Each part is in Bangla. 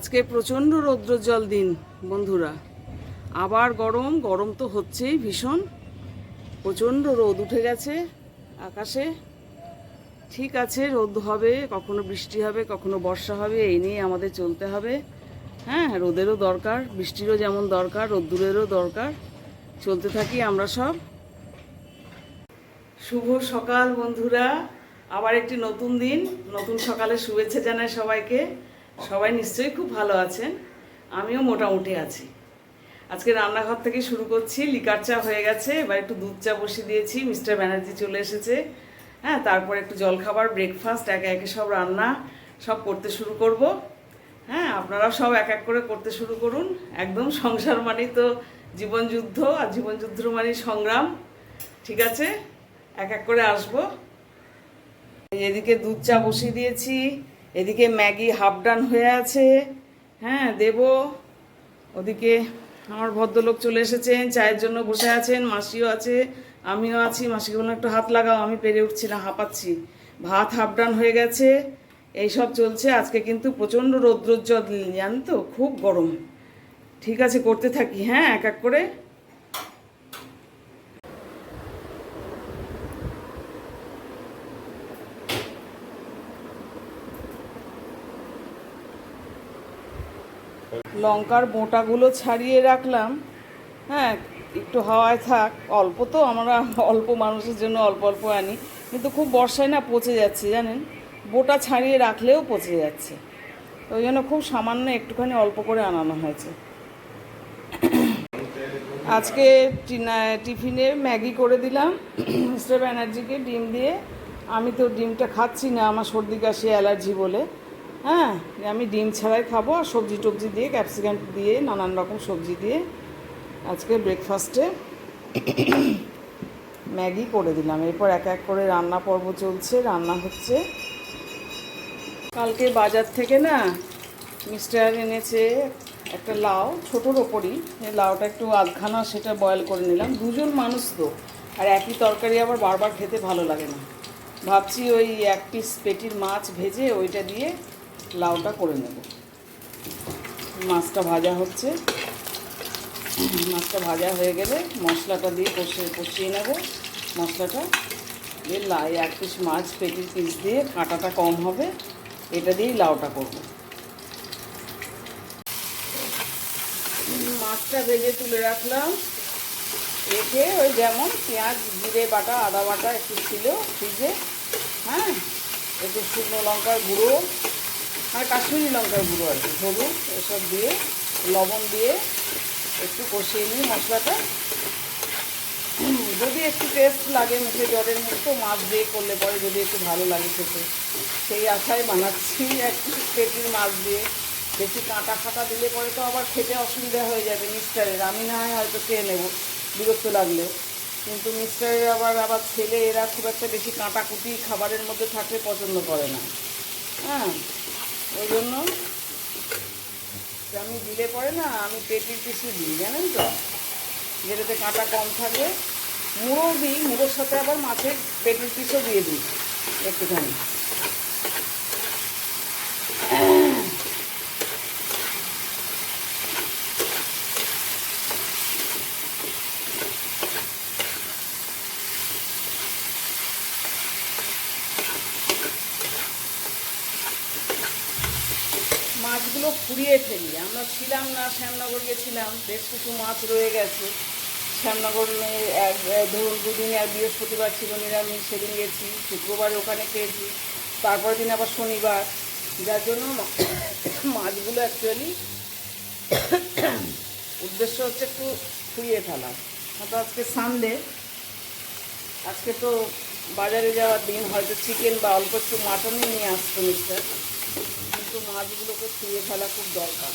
আজকে প্রচণ্ড রৌদ্রজল দিন, বন্ধুরা। আবার গরম গরম তো হচ্ছেই ভীষণ। প্রচণ্ড রোদ উঠে গেছে আকাশে। ঠিক আছে, রোদ হবে, কখনো বৃষ্টি হবে, কখনো বর্ষা হবে, এই নিয়ে আমাদের চলতে হবে। হ্যাঁ রোদেরও দরকার, বৃষ্টিরও যেমন দরকার, রোদ্দুরেরও দরকার। চলতে থাকি আমরা সব। শুভ সকাল, বন্ধুরা। আবার একটি নতুন দিন, নতুন সকালে শুভেচ্ছা জানাই সবাইকে। সবাই নিশ্চয়ই খুব ভালো আছেন। আমিও মোটামুটি আছি। আজকে রান্নাঘর থেকে শুরু করছি, লিকার চা হয়ে গেছে, এবার একটু দুধ চা বসিয়ে দিয়েছি, মিস্টার ব্যানার্জি চলে এসেছে। হ্যাঁ তারপর একটু জলখাবার ব্রেকফাস্ট একে একে সব রান্না, সব করতে শুরু করব। হ্যাঁ আপনারা সব এক এক করে করতে শুরু করুন। একদম সংসার মানেই তো জীবনযুদ্ধ আর জীবনযুদ্ধ মানেই সংগ্রাম। ঠিক আছে? এক এক করে আসব। এদিকে দুধ চা বসিয়ে দিয়েছি। এদিকে ম্যাগি হাফ ডান হয়ে আছে। হ্যাঁ দেব। ওদিকে আমার ভদ্রলোক চলে এসেছেন, চায়ের জন্য বসে আছেন, মাসিও আছে, আমিও আছি। মাসিকে বললাম, একটু হাত লাগাও, আমি পেরে উঠছি না, হাঁপাচ্ছি। ভাত হাফ ডান হয়ে গেছে। এইসব চলছে, আজকে কিন্তু প্রচণ্ড রৌদ্রোজ্জ্বল জানেন তো? খুব গরম। ঠিক আছে, করতে থাকি হ্যাঁ এক এক করে। লঙ্কার বোঁটাগুলো ছাড়িয়ে রাখলাম। হ্যাঁ একটু হাওয়ায় থাক। অল্প তো, আমরা অল্প মানুষের জন্য অল্প অল্প আনি। কিন্তু খুব বর্ষায় না পচে যাচ্ছে, জানেন? বোটা ছাড়িয়ে রাখলেও পচে যাচ্ছে। ওই জন্য খুব সামান্য একটুখানি অল্প করে আনানো হয়েছে। আজকে টিফিনে ম্যাগি করে দিলাম। মিস্টার ব্যানার্জিকে ডিম দিয়ে। আমি তো ডিমটা খাচ্ছি না, আমার সর্দি কাশি, অ্যালার্জি বলে। হ্যাঁ আমি ডিম ছাড়াই খাব আর সবজি টবজি দিয়ে ক্যাপসিকাম দিয়ে, নানান রকম সবজি দিয়ে আজকে ব্রেকফাস্টে ম্যাগি করে দিলাম। এরপর এক এক করে রান্না পর্ব চলছে, রান্না হচ্ছে। কালকে বাজার থেকে না মিস্টার এনেছে একটা লাউ, ছোটোর ওপরই। লাউটা একটু আধখানা সেটা বয়েল করে নিলাম। দুজন মানুষ তো, আর একই তরকারি আবার বারবার খেতে ভালো লাগে না। ভাবছি ওই এক পিস পেটির মাছ ভেজে ওইটা দিয়ে লাউটা করে নেব। মাছটা ভাজা হচ্ছে। মাছটা ভাজা হয়ে গেলে মশলাটা দিয়ে কষিয়ে কষিয়ে নেব। মশলাটা দিয়ে লাই এক পিস মাছ, পেটির পিস দিয়ে কাঁটাটা কম হবে। এটা দিয়েই লাউটা করব। মাছটা ভেজে তুলে রাখলাম। রেখে ওই যেমন পেঁয়াজ, জিরে বাটা, আদা বাটা একটু ছিল ফ্রিজে হ্যাঁ? একটু শুকনো লঙ্কার গুঁড়ো আর কাশ্মীরি লঙ্কার গুঁড়ো আর কি, হলুদ, এসব দিয়ে, লবণ দিয়ে একটু কষিয়ে নিই মশলাটা। যদি একটু টেস্ট লাগে মুখে জলের মতো মাছ দিয়ে করলে পরে যদি একটু ভালো লাগে খেতে। সেই আশায় বানাচ্ছি একটু পেটির মাছ দিয়ে। বেশি কাঁটা ফাটা দিলে পরে তো আবার খেতে অসুবিধা হয়ে যাবে মিস্টারের আমি না হয় হয়তো খেয়ে নেব, বিরক্ত লাগলেও কিন্তু মিস্টারের আবার আবার ছেলে, এরা খুব একটা বেশি কাঁটাকুটি খাবারের মধ্যে থাকলে পছন্দ করে না। হ্যাঁ? ওই জন্য আমি দিলে পরে না আমি পেটির পিছু দিই, জানেন তো? যেটাতে কাঁটা কম থাকে। মুড়ো দিই, মুড়োর সাথে আবার মাছের পেটির পিসও দিয়ে দিই একটুখানি। মাছগুলো ফেলি। আমরা ছিলাম না শ্যামনগর গেছিলাম বেশ কিছু মাছ রয়ে গেছে। শ্যামনগর এক ধরুন দুদিন এক বৃহস্পতিবার ছিল নিরামিষ, সেদিন গেছি, শুক্রবার ওখানে খেয়েছি তারপর দিন আবার শনিবার। যার জন্য মাছগুলো অ্যাকচুয়ালি উদ্দেশ্য হচ্ছে একটু ফুরিয়ে ফেলা হয়তো আজকে সানডে আজকে তো বাজারে যাওয়ার দিন, হয়তো চিকেন বা অল্প একটু মাটনই নিয়ে আসতো মিস্টার কিন্তু মাছগুলোকে ছুঁয়ে ফেলা খুব দরকার।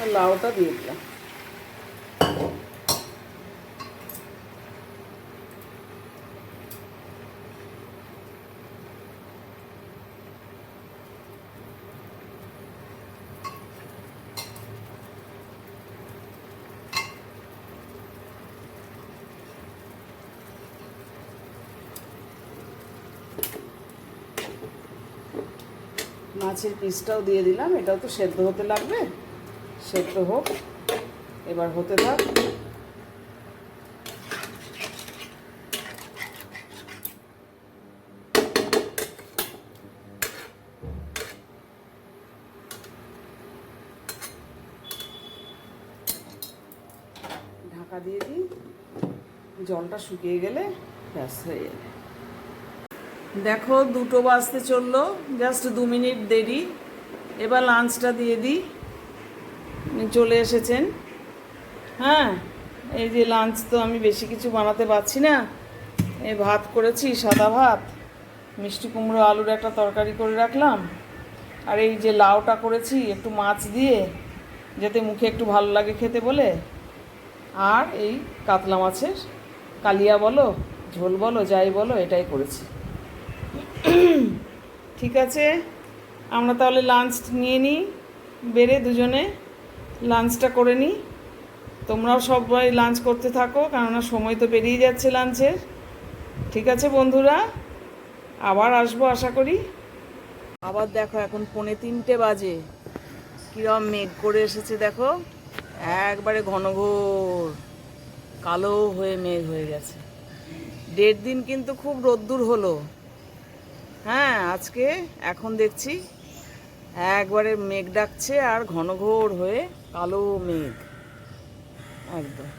আর লাউটা দিয়ে দিলাম। মাছের পিসটাও দিয়ে দিলাম। এটাও তো সেদ্ধ হতে লাগবে। সেদ্ধ হোক। এবার হতে থাক। ঢাকা দিয়ে দিই। জলটা শুকিয়ে গেলে ব্যাস হয়ে যাবে। দেখো, দুটো বাজতে চলল জাস্ট দু মিনিট দেরি। এবার লাঞ্চটা দিয়ে দিই। চলে এসেছেন। হ্যাঁ এই যে লাঞ্চ তো আমি বেশি কিছু বানাতে পারছি না। এই ভাত করেছি, সাদা ভাত, মিষ্টি কুমড়ো, আলুর একটা তরকারি করে রাখলাম। আর এই যে লাউটা করেছি, একটু মাছ দিয়ে, যাতে মুখে একটু ভালো লাগে খেতে বলে। আর এই কাতলা মাছের কালিয়া বলো, ঝোল বলো, যাই বলো, এটাই করেছি। ঠিক আছে? আমরা তাহলে লাঞ্চ নিয়ে নিই, বেড়ে দুজনে লাঞ্চটা করে নিই। তোমরাও সবাই লাঞ্চ করতে থাকো, কেননা সময় তো পেরিয়ে যাচ্ছে লাঞ্চের ঠিক আছে বন্ধুরা? আবার আসব আশা করি। আবার দেখো এখন পৌনে তিনটে বাজে। কীরকম মেঘ করে এসেছে দেখো। একবারে ঘন ঘোর। কালো হয়ে মেঘ হয়ে গেছে। দেড় দিন কিন্তু খুব রোদ্দুর হলো। হ্যাঁ আজকে এখন দেখছি একবারে মেঘ ডাকছে আর ঘন ঘোর হয়ে কালো মেঘ। একদম।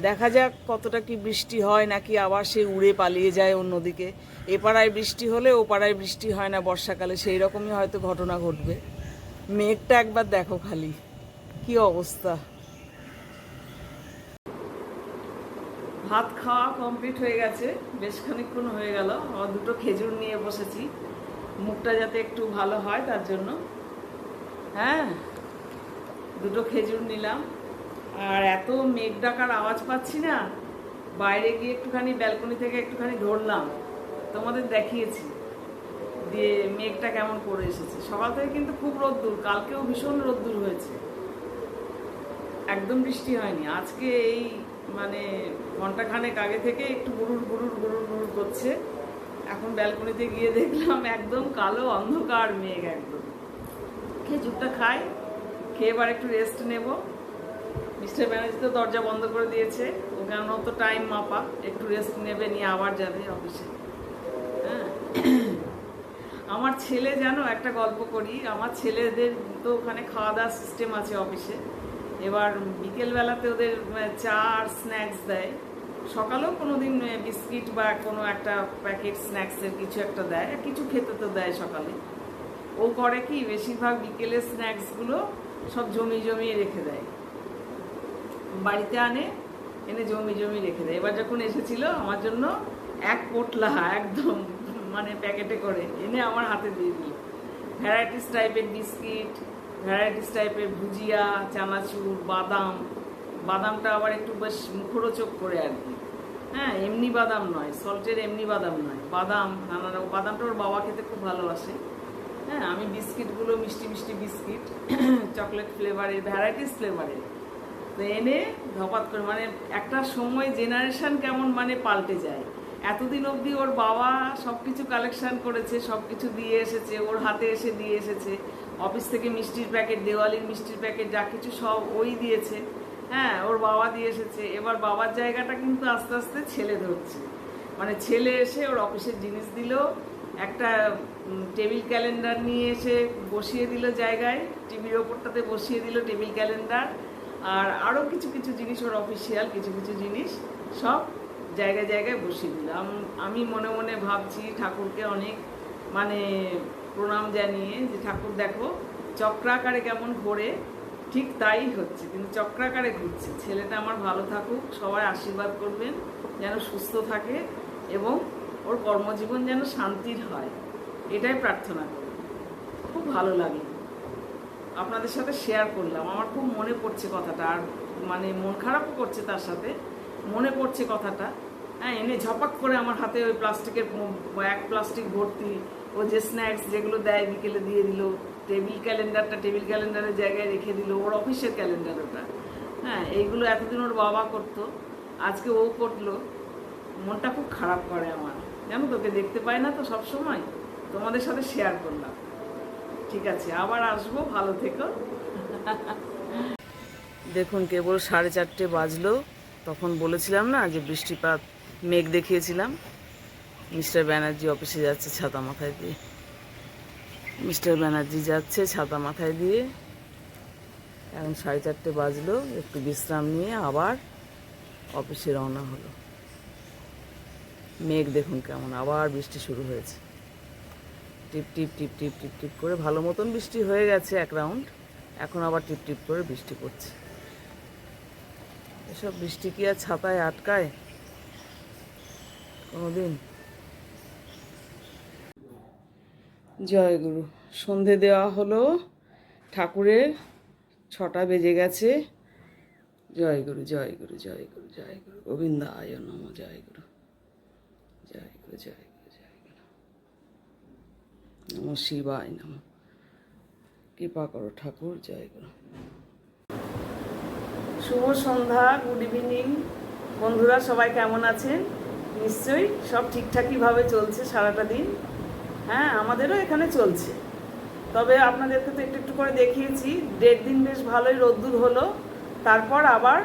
দেখা যাক কতটা কি বৃষ্টি হয় নাকি আবার সে উড়ে পালিয়ে যায় অন্যদিকে। এ পাড়ায় বৃষ্টি হলে ও পাড়ায় বৃষ্টি হয় না বর্ষাকালে, সেই রকমই হয়তো ঘটনা ঘটবে। মেঘটা একবার দেখো খালি। কি অবস্থা? ভাত খাওয়া কমপ্লিট হয়ে গেছে, বেশ খানিকক্ষণ হয়ে গেল। আবার দুটো খেজুর নিয়ে বসেছি। মুখটা যাতে একটু ভালো হয় তার জন্য। হ্যাঁ দুটো খেজুর নিলাম। আর এত মেঘ ডাকার আওয়াজ পাচ্ছি না। বাইরে গিয়ে একটুখানি ব্যালকনি থেকে একটুখানি ধরলাম। তোমাদের দেখিয়েছি দিয়ে মেঘটা কেমন করে এসেছে। সকাল থেকে কিন্তু খুব রোদ্দুর, কালকেও ভীষণ রোদ্দুর হয়েছে। একদম বৃষ্টি হয়নি। আজকে এই মানে ঘন্টাখানেক আগে থেকে একটু গুরুর গুরুর গুরুর গুরুর করছে। এখন ব্যালকনিতে গিয়ে দেখলাম একদম কালো অন্ধকার মেঘ একদম। খেজুরটা খাই, খেয়ে এবার একটু রেস্ট নেব। মিস্টার ব্যানার্জি তো দরজা বন্ধ করে দিয়েছে ও কেন তো টাইম মাপা, একটু রেস্ট নেবে, নিয়ে আবার যাবে অফিসে হ্যাঁ? আমার ছেলে জানো একটা গল্প করি, আমার ছেলেদের তো ওখানে খাওয়া দাওয়ার সিস্টেম আছে অফিসে এবার বিকেলবেলাতে ওদের আহ, চা আর স্ন্যাক্স দেয়। সকালেও কোনো দিন বিস্কিট বা কোনো একটা প্যাকেট স্ন্যাক্সের কিছু একটা দেয়। কিছু খেতে তো দেয় সকালে। ও করে কি বেশিরভাগ বিকেলের স্ন্যাক্সগুলো সব জমি জমিয়ে রেখে দেয়। বাড়িতে আনে এনে জমি জমি রেখে দেয়। এবার যখন এসেছিল আমার জন্য এক পোটলা একদম মানে প্যাকেটে করে এনে আমার হাতে দিয়ে দিল। ভ্যারাইটিস টাইপের বিস্কিট ভ্যারাইটিস টাইপের ভুজিয়া, চানাচুর, বাদাম। বাদামটা আবার একটু বেশ মুখরোচক করে আর কি। হ্যাঁ এমনি বাদাম নয়, সল্টের এমনি বাদাম নয়। বাদাম, নানা রকম, বাদামটা ওর বাবা খেতে খুব ভালোবাসে। হ্যাঁ আমি বিস্কিটগুলো, মিষ্টি মিষ্টি বিস্কিট, চকলেট ফ্লেভারের, ভ্যারাইটিস ফ্লেভারের। তো এনে ধপাত করে মানে একটা সময় জেনারেশান কেমন মানে পাল্টে যায়। এতদিন অবধি ওর বাবা সব কিছু কালেকশান করেছে সব কিছু দিয়ে এসেছে, ওর হাতে এসে দিয়ে এসেছে। অফিস থেকে মিষ্টির প্যাকেট, দেওয়ালির মিষ্টির প্যাকেট, যা কিছু সব ওই দিয়েছে। হ্যাঁ ওর বাবা দিয়ে এসেছে। এবার বাবার জায়গাটা কিন্তু আস্তে আস্তে ছেলে ধরছে। মানে ছেলে এসে ওর অফিসের জিনিস দিল, একটা টেবিল ক্যালেন্ডার নিয়ে এসে বসিয়ে দিল জায়গায়। টিভির ওপরটাতে বসিয়ে দিল টেবিল ক্যালেন্ডার। আর আরও কিছু কিছু জিনিস ওর অফিসিয়াল, কিছু কিছু জিনিস সব জায়গায় জায়গায় বসিয়ে দিল। আমি মনে মনে ভাবছি ঠাকুরকে অনেক মানে প্রণাম জানিয়ে যে ঠাকুর দেখো, চক্রাকারে কেমন ঘোরে, ঠিক তাই হচ্ছে, কিন্তু চক্রাকারে ঘুরছে। ছেলেটা আমার ভালো থাকুক, সবাই আশীর্বাদ করবেন, যেন সুস্থ থাকে এবং ওর কর্মজীবন যেন শান্তির হয়। এটাই প্রার্থনা করি। খুব ভালো লাগে। আপনাদের সাথে শেয়ার করলাম। আমার খুব মনে পড়ছে কথাটা, আর মানে মন খারাপও করছে তার সাথে। মনে পড়ছে কথাটা। হ্যাঁ এনে ঝপাক করে আমার হাতে ওই প্লাস্টিকের এক প্লাস্টিক ভর্তি ও যে স্ন্যাক্স যেগুলো দেয় বিকেলে দিয়ে দিল টেবিল ক্যালেন্ডারটা টেবিল ক্যালেন্ডারের জায়গায় রেখে দিল, ওর অফিসের ক্যালেন্ডার ওটা। হ্যাঁ এইগুলো এতদিন ওর বাবা করতো, আজকে ও করল। মনটা খুব খারাপ করে আমার। জানো তোকে দেখতে পাই না তো সব সময় তোমাদের সাথে শেয়ার করলাম। ঠিক আছে, আবার আসব, ভালো থেকো। দেখুন, কেবল সাড়ে চারটে বাজলো। তখন বলেছিলাম না যে বৃষ্টিপাত মেঘ দেখিয়েছিলাম। মিস্টার ব্যানার্জি অফিসে যাচ্ছে, ছাতা মাথায় দিয়ে। মিস্টার ব্যানার্জি যাচ্ছে, ছাতা মাথায় দিয়ে। এখন সাড়ে চারটে বাজলো, একটু বিশ্রাম নিয়ে আবার অফিসে রওনা হলো। মেঘ দেখুন কেমন, আবার বৃষ্টি শুরু হয়েছে। টিপ টিপ টিপ টিপ টিপ টিপ করে ভালো মতন বৃষ্টি হয়ে গেছে এক রাউন্ড, এখন আবার টিপ টিপ করে বৃষ্টি পড়ছে। এসব বৃষ্টি কি আর ছাতায় আটকায়? কোনোদিন জয় গুরু সন্ধে দেওয়া হলো, ঠাকুরের ছটা বেজে গেছে। জয় গুরু জয় গুরু জয় গুরু জয় গুরু গোবিন্দ আয় নম জয় গুরু জয় গুরু জয় গুরু জয় গুরু নম শিবায় নম। কৃপা করো ঠাকুর জয় গুরু শুভ সন্ধ্যা, গুড ইভিনিং। বন্ধুরা, সবাই কেমন আছেন? নিশ্চয়ই সব ঠিকঠাকইভাবে চলছে সারাটা দিন। হ্যাঁ আমাদেরও এখানে চলছে। তবে আপনাদেরকে তো একটু একটু করে দেখিয়েছি, দেড় দিন বেশ ভালোই রোদ্দুর হলো। তারপর আবার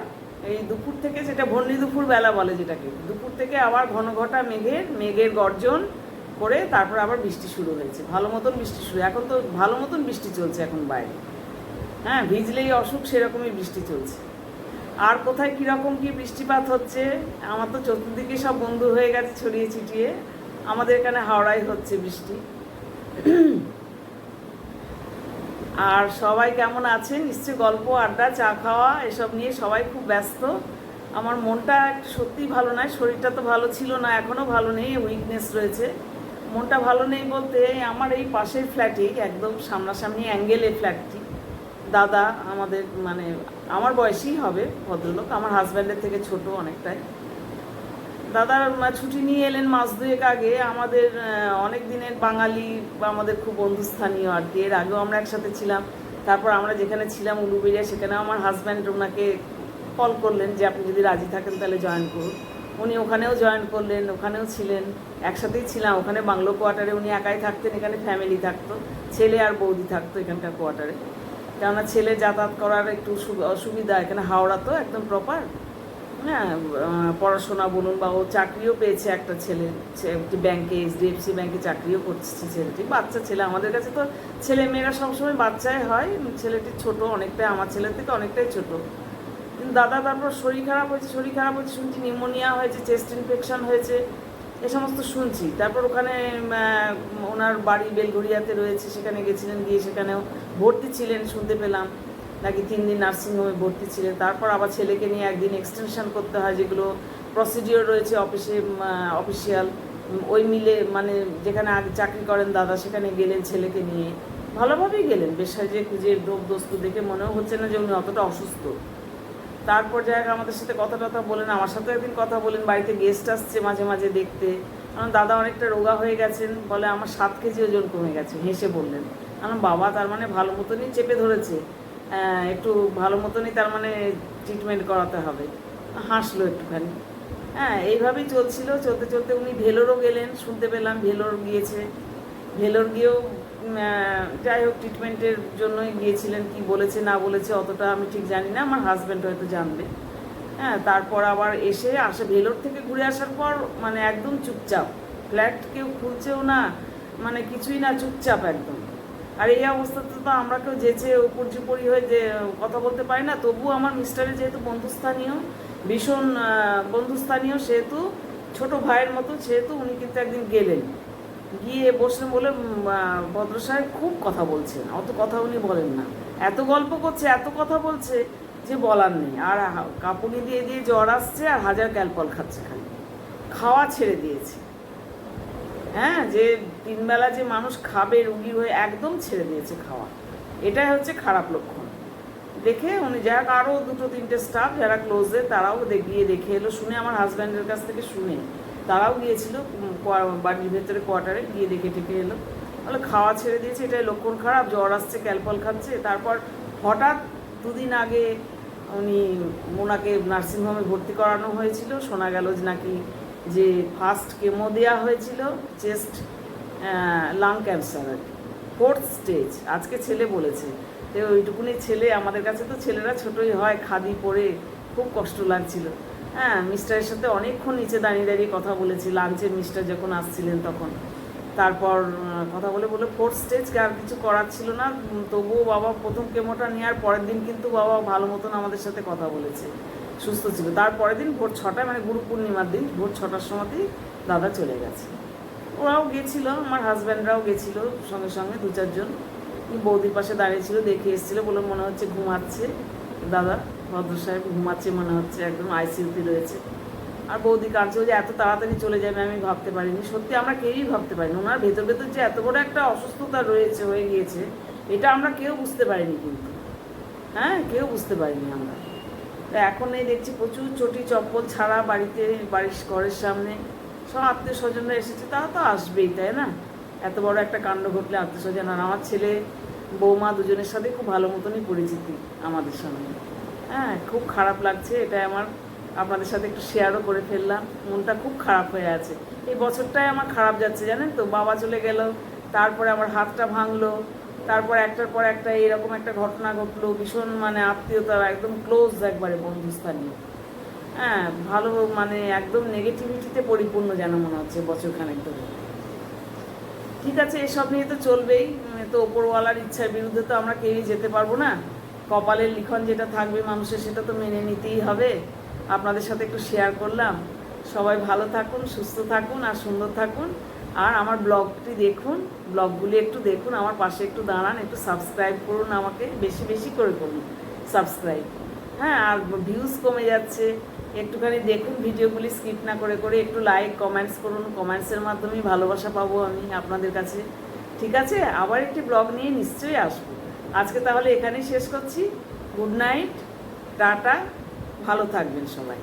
এই দুপুর থেকে যেটা ভন্ডি দুপুর বেলা বলে যেটাকে, দুপুর থেকে আবার ঘন ঘটা মেঘের মেঘের গর্জন করে তারপর আবার বৃষ্টি শুরু হয়েছে। ভালো মতন বৃষ্টি শুরু, এখন তো ভালো মতন বৃষ্টি চলছে এখন বাইরে। হ্যাঁ ভিজলেই অসুখ, সেরকমই বৃষ্টি চলছে। আর কোথায় কীরকম কী বৃষ্টিপাত হচ্ছে, আমার তো চতুর্দিকে সব বন্ধু হয়ে গেছে ছড়িয়ে ছিটিয়ে। আমাদের এখানে হাওড়ায় হচ্ছে বৃষ্টি। আর সবাই কেমন আছেন? নিশ্চয়ই গল্প, আড্ডা, চা খাওয়া, এসব নিয়ে সবাই খুব ব্যস্ত। আমার মনটা সত্যিই ভালো নয়, শরীরটা তো ভালো ছিল না এখনও ভালো নেই উইকনেস রয়েছে। মনটা ভালো নেই বলতে আমার এই পাশের ফ্ল্যাটেই একদম সামনাসামনি অ্যাঙ্গেলে ফ্ল্যাটটি দাদা আমাদের মানে আমার বয়সই হবে ভদ্রলোক, আমার হাজব্যান্ডের থেকে ছোট অনেকটাই। দাদার ছুটি নিয়ে এলেন মাস দুয়েক আগে। আমাদের অনেক দিনের বাঙালি বা আমাদের খুব বন্ধুস্থানীয় আর কি। এর আগেও আমরা একসাথে ছিলাম। তারপর আমরা যেখানে ছিলাম, উলুবেড়িয়া, সেখানে আমার হাজব্যান্ড ওনাকে কল করলেন যে, আপনি যদি রাজি থাকেন তাহলে জয়েন করুন। উনি ওখানেও জয়েন করলেন, ওখানেও ছিলেন, একসাথেই ছিলাম। ওখানে বাংলো কোয়ার্টারে উনি একাই থাকতেন, এখানে ফ্যামিলি থাকতো। ছেলে আর বৌদি থাকতো এখানকার কোয়ার্টারে কেননা ছেলে যাতায়াত করার একটু অসুবিধা, এখানে হাওড়া তো একদম প্রপার হ্যাঁ পড়াশোনা বলুন বা ও চাকরিও পেয়েছে একটা ছেলে ব্যাংকে এইচডিএফসি ব্যাংকে চাকরিও করছে ছেলেটি। বাচ্চা ছেলে, আমাদের কাছে তো ছেলে মেয়েরা সবসময় বাচ্চাই হয়। ছেলেটি ছোট অনেকটাই আমার ছেলের থেকে অনেকটাই ছোট। দাদা তারপর শরীর খারাপ হয়েছে, শরীর খারাপ হয়েছে, শুনছি নিউমোনিয়া হয়েছে, চেস্ট ইনফেকশন হয়েছে, এ সমস্ত শুনছি। তারপর ওখানে ওনার বাড়ি বেলঘড়িয়াতে রয়েছে, সেখানে গেছিলেন, গিয়ে সেখানেও ভর্তি ছিলেন, শুনতে পেলাম। নাকি তিন দিন নার্সিংহোমে ভর্তি ছিলেন? তারপর আবার ছেলেকে নিয়ে একদিন এক্সটেনশন করতে হয়, যেগুলো প্রসিডিওর রয়েছে অফিসে অফিসিয়াল ওই মিলে মানে যেখানে আগে চাকরি করেন দাদা, সেখানে গেলেন ছেলেকে নিয়ে। ভালোভাবেই গেলেন, বেশ যে খুঁজে ডোব দোস্ত দেখে মনেও হচ্ছে না যে উনি অতটা অসুস্থ। তারপর যাই হোক, আমাদের সাথে কথা টথা বলেন, আমার সাথে একদিন কথা বলেন, বাড়িতে গেস্ট আসছে মাঝে মাঝে দেখতে। আমার দাদা অনেকটা রোগা হয়ে গেছেন, বলে আমার সাত কেজি ওজন কমে গেছে, হেসে বললেন। আমার বাবা তার মানে ভালো মতনই চেপে ধরেছে। একটু ভালো মতনই তার মানে ট্রিটমেন্ট করাতে হবে। হাসলো একটুখানি। হ্যাঁ এইভাবেই চলছিল। চলতে চলতে উনি ভেলোরও গেলেন, শুনতে পেলাম ভেলোর গিয়েছে। ভেলোর গিয়েও যাই হোক ট্রিটমেন্টের জন্যই গিয়েছিলেন, কি বলেছে, না বলেছে, অতটা আমি ঠিক জানি না, আমার হাজব্যান্ড হয়তো জানবে। হ্যাঁ তারপর আবার এসে আসে ভেলোর থেকে ঘুরে আসার পর মানে একদম চুপচাপ। ফ্ল্যাট কেউ খুলছেও না মানে কিছুই না, চুপচাপ একদম। আর এই অবস্থাতে তো আমরা কেউ যেচে উপর চুপড়ি হয়ে যে কথা বলতে পারি না, তবুও আমার মিস্টারের যেহেতু বন্ধুস্থানীয়, ভীষণ বন্ধুস্থানীয় সেহেতু, ছোট ভাইয়ের মতো সেহেতু উনি কিন্তু একদিন গেলেন। গিয়ে বসলেন বলে ভদ্র সাহেব খুব কথা বলছেন, অত কথা উনি বলেন না। এত গল্প করছে, এত কথা বলছে যে বলার নেই। আর কাঁপুনি দিয়ে দিয়ে জ্বর আসছে আর হাজার ক্যালপল খাচ্ছে খালি। খাওয়া ছেড়ে দিয়েছে। হ্যাঁ যে তিনবেলা যে মানুষ খাবে, রুগী হয়ে একদম ছেড়ে দিয়েছে খাওয়া। এটাই হচ্ছে খারাপ লক্ষণ। দেখে উনি যাক আরও দুটো, তিনটে স্টাফ যারা ক্লোজে তারাও গিয়ে দেখে এলো, শুনে আমার হাজব্যান্ডের কাছ থেকে শুনে। তারাও গিয়েছিল বাড়ির ভেতরে কোয়ার্টারে গিয়ে দেখে টেকে এলো। বলে খাওয়া ছেড়ে দিয়েছে, এটাই লক্ষণ খারাপ, জ্বর আসছে, ক্যালপল খাচ্ছে। তারপর হঠাৎ দুদিন আগে উনি ওনাকে নার্সিংহোমে ভর্তি করানো হয়েছিল। শোনা গেল যে নাকি যে ফার্স্ট কেমো দেওয়া হয়েছিল, চেস্ট লাং ক্যান্সার আর ফোর্থ স্টেজ। আজকে ছেলে বলেছে। তো ওইটুকুনি ছেলে, আমাদের কাছে তো ছেলেরা ছোটই হয়, খাদি পরে খুব কষ্ট লাগছিল। হ্যাঁ মিস্টারের সাথে অনেকক্ষণ নিচে দাঁড়িয়ে দাঁড়িয়ে কথা বলেছি। লাঞ্চে মিস্টার যখন আসছিলেন তখন। তারপর কথা বলে বলে ফোর্থ স্টেজ আর কিছু করার ছিল না। তবুও বাবা প্রথম কেমোটা নেওয়ার পরের দিন কিন্তু বাবা ভালো মতন আমাদের সাথে কথা বলেছে। সুস্থ ছিল তারপরের দিন ভোর ছটায় মানে গুরু পূর্ণিমার দিন, ভোর ছটার সময়তেই দাদা চলে গেছে। ওরাও গেছিল, আমার হাজব্যান্ডরাও গেছিল সঙ্গে সঙ্গে, দু চারজন। বৌদির পাশে দাঁড়িয়েছিল দেখে এসেছিল বলে মনে হচ্ছে ঘুমাচ্ছে। দাদা ভদ্র সাহেব ঘুমাচ্ছে মনে হচ্ছে, একদম আইসিউতে রয়েছে। আর বৌদি কাঁদছিল যে এত তাড়াতাড়ি চলে যাবে, আমি ভাবতে পারিনি। সত্যি আমরা কেউই ভাবতে পারিনি। ওনার ভেতর ভেতর যে এত বড় একটা অসুস্থতা রয়েছে, হয়ে গিয়েছে, এটা আমরা কেউ বুঝতে পারিনি কিন্তু। হ্যাঁ কেউ বুঝতে পারিনি আমরা। তা এখন এই দেখছি প্রচুর চটি চপ্পল ছাড়া বাড়িতে, বাড়ির ঘরের সামনে। সব আত্মীয় স্বজনরা এসেছে, তারা তো আসবেই, তাই না? এত বড় একটা কাণ্ড ঘটলে আত্মীয় স্বজন আর আমার ছেলে, বৌমা দুজনের সাথে খুব ভালো মতনই পরিচিতি আমাদের সঙ্গে। হ্যাঁ খুব খারাপ লাগছে এটা আমার। আপনাদের সাথে একটু শেয়ারও করে ফেললাম, মনটা খুব খারাপ হয়ে আছে। এই বছরটাই আমার খারাপ যাচ্ছে, জানেন তো? বাবা চলে গেল, তারপরে আমার হাতটা ভাঙলো তারপর একটার পর একটা এরকম একটা ঘটনা ঘটলো, ভীষণ মানে আত্মীয়তা একদম ক্লোজ একবারে বন্ধুস্থানীয়। হ্যাঁ ভালো মানে একদম নেগেটিভিটিতে পরিপূর্ণ যেন মনে হচ্ছে বছরখানেক ধরে। ঠিক আছে, এসব নিয়ে তো চলবেই তো ওপরওয়ালার ইচ্ছার বিরুদ্ধে তো আমরা কেউই যেতে পারব না। কপালের লিখন যেটা থাকবে মানুষের, সেটা তো মেনে নিতেই হবে। আপনাদের সাথে একটু শেয়ার করলাম। সবাই ভালো থাকুন, সুস্থ থাকুন, আর সুন্দর থাকুন। আর আমার ব্লগটি দেখুন, ব্লগগুলি একটু দেখুন, আমার পাশে একটু দাঁড়ান, একটু সাবস্ক্রাইব করুন আমাকে, বেশি বেশি করে করুন সাবস্ক্রাইব হ্যাঁ আর ভিউজ কমে যাচ্ছে, একটুখানি দেখুন ভিডিওগুলি স্কিপ না করে করে, একটু লাইক কমেন্টস করুন কমেন্টসের মাধ্যমেই ভালোবাসা পাবো আমি আপনাদের কাছে। ঠিক আছে? আবার একটি ব্লগ নিয়ে নিশ্চয়ই আসব। আজকে তাহলে এখানেই শেষ করছি। গুড নাইট টাটা, ভালো থাকবেন সবাই।